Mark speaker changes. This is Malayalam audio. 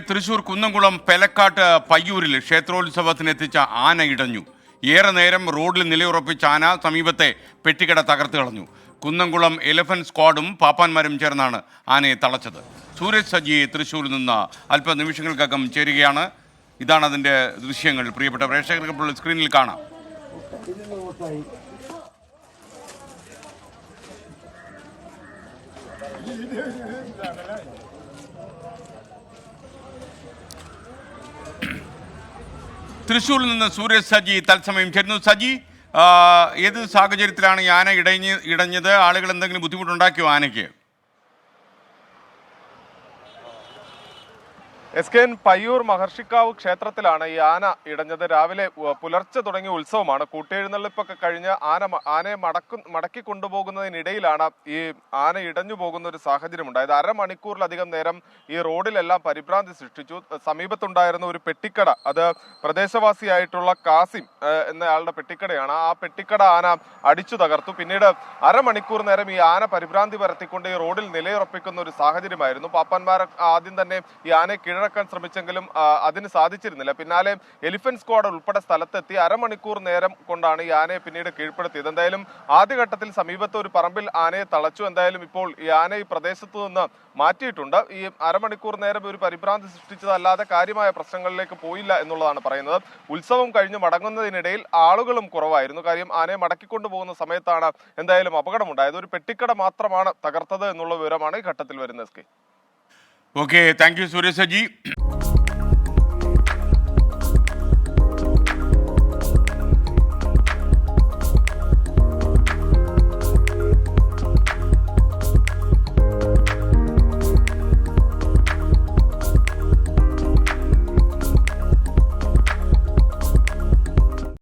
Speaker 1: തൃശൂർ കുന്നംകുളം പെലക്കാട്ട് പയ്യൂരിൽ ക്ഷേത്രോത്സവത്തിനെത്തിച്ച ആന ഇടഞ്ഞു. ഏറെ നേരം റോഡിൽ നിലയുറപ്പിച്ച ആന സമീപത്തെ പെട്ടിക്കട തകർത്ത് കളഞ്ഞു. കുന്നംകുളം എലഫന്റ് സ്ക്വാഡും പാപ്പാന്മാരും ചേർന്നാണ് ആനയെ തളച്ചത്. സൂരജ് സജി തൃശൂരിൽ നിന്ന് അല്പ നിമിഷങ്ങൾക്കകം ചേരുകയാണ്. ഇതാണ് അതിന്റെ ദൃശ്യങ്ങൾ. പ്രിയപ്പെട്ട പ്രേക്ഷകർക്ക് സ്ക്രീനിൽ കാണാം. തൃശ്ശൂരിൽ നിന്ന് സൂരജ് സജി തത്സമയം ചേരുന്നു. സജി ഏത് സാഹചര്യത്തിലാണ് ഈ ആന ഇടഞ്ഞ് ഇടഞ്ഞത്? ആളുകൾ എന്തെങ്കിലും ബുദ്ധിമുട്ടുണ്ടാക്കിയോ ആനയ്ക്ക്?
Speaker 2: S K N Payyur Maharshikkavu ക്ഷേത്രത്തിലാണ് ഈ ആന ഇടഞ്ഞത്. രാവിലെ പുലർച്ചെ തുടങ്ങിയ ഉത്സവമാണ്. കൂട്ടിയെഴുന്നള്ളിപ്പൊക്കെ കഴിഞ്ഞ് ആന ആനയെ മടക്കു മടക്കി കൊണ്ടുപോകുന്നതിനിടയിലാണ് ഈ ആന ഇടഞ്ഞു പോകുന്ന ഒരു സാഹചര്യം ഉണ്ടായത്. അരമണിക്കൂറിലധികം നേരം ഈ റോഡിലെല്ലാം പരിഭ്രാന്തി സൃഷ്ടിച്ചു. സമീപത്തുണ്ടായിരുന്ന ഒരു പെട്ടിക്കട അത് പ്രദേശവാസിയായിട്ടുള്ള കാസിം എന്നയാളുടെ പെട്ടിക്കടയാണ്. ആ പെട്ടിക്കട ആന അടിച്ചു തകർത്തു. പിന്നീട് അരമണിക്കൂർ നേരം ഈ ആന പരിഭ്രാന്തി പരത്തിക്കൊണ്ട് ഈ റോഡിൽ നിലയുറപ്പിക്കുന്ന ഒരു സാഹചര്യമായിരുന്നു. പാപ്പന്മാർ ആദ്യം തന്നെ ഈ ആനയെ കീഴടക്കാൻ ശ്രമിച്ചെങ്കിലും അതിന് സാധിച്ചിരുന്നില്ല. പിന്നാലെ എലിഫന്റ് സ്ക്വാഡ് ഉൾപ്പെടെ സ്ഥലത്തെത്തി അരമണിക്കൂർ നേരം കൊണ്ടാണ് ഈ ആനയെ പിന്നീട് കീഴ്പ്പെടുത്തിയത്. എന്തായാലും ആദ്യഘട്ടത്തിൽ സമീപത്തെ ഒരു പറമ്പിൽ ആനയെ തളച്ചു. എന്തായാലും ഇപ്പോൾ ഈ ആന ഈ പ്രദേശത്തു നിന്ന് മാറ്റിയിട്ടുണ്ട്. ഈ അരമണിക്കൂർ നേരം ഒരു പരിഭ്രാന്തി സൃഷ്ടിച്ചതല്ലാതെ കാര്യമായ പ്രശ്നങ്ങളിലേക്ക് പോയില്ല എന്നുള്ളതാണ് പറയുന്നത്. ഉത്സവം കഴിഞ്ഞ് മടങ്ങുന്നതിനിടയിൽ ആളുകളും കുറവായിരുന്നു. കാര്യം ആനയെ മടക്കിക്കൊണ്ടു പോകുന്ന സമയത്താണ് എന്തായാലും അപകടമുണ്ടായത്. ഒരു പെട്ടിക്കട മാത്രമാണ് തകർത്തത് എന്നുള്ള വിവരമാണ് ഈ ഘട്ടത്തിൽ വരുന്നത്
Speaker 1: okay thank you Suresh Saji